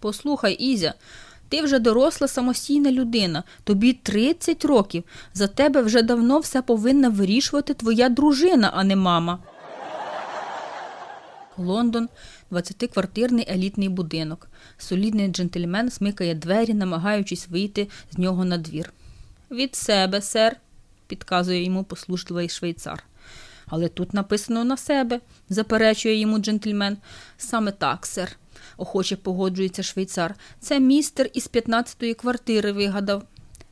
Послухай, Ізя, ти вже доросла самостійна людина, тобі 30 років. За тебе вже давно все повинна вирішувати твоя дружина, а не мама. Лондон, 20-квартирний елітний будинок. Солідний джентльмен смикає двері, намагаючись вийти з нього на двір. Від себе, сер, підказує йому послужливий швейцар. Але тут написано на себе, заперечує йому джентльмен. Саме так, сер, охоче погоджується швейцар. Це містер із 15-ї квартири вигадав.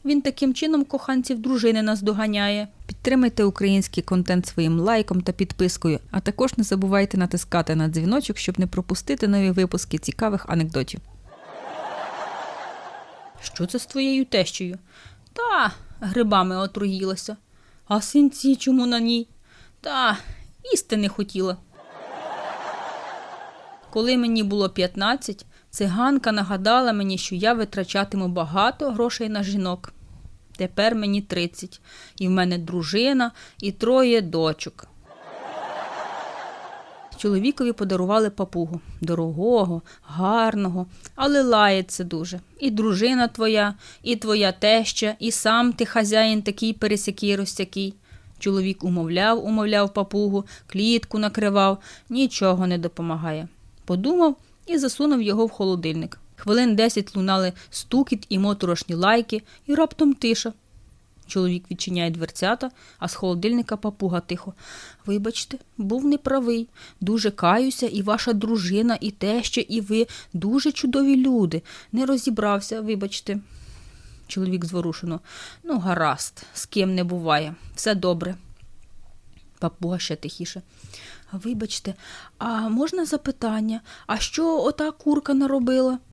Він таким чином коханців дружини наздоганяє. Підтримайте український контент своїм лайком та підпискою, а також не забувайте натискати на дзвіночок, щоб не пропустити нові випуски цікавих анекдотів. Що це з твоєю тещею? Та грибами отруїлася. А синці чому на ній? Та їсти не хотіла. Коли мені було 15, циганка нагадала мені, що я витрачатиму багато грошей на жінок. Тепер мені 30, і в мене дружина і троє дочок. Чоловікові подарували папугу дорогого, гарного, але лається дуже. І дружина твоя, і твоя теща, і сам ти хазяїн такий пересякий розсякий. Чоловік умовляв, умовляв папугу, клітку накривав, нічого не допомагає. Подумав і засунув його в холодильник. Хвилин десять лунали стукіт і моторошні лайки, і раптом тиша. Чоловік відчиняє дверцята, а з холодильника папуга тихо. Вибачте, був неправий. Дуже каюся, і ваша дружина, і теща, і ви дуже чудові люди. Не розібрався, вибачте. Чоловік зворушено. Ну, гаразд, з ким не буває. Все добре. Папуга ще тихіше. Вибачте, а можна запитання, а що ота курка наробила?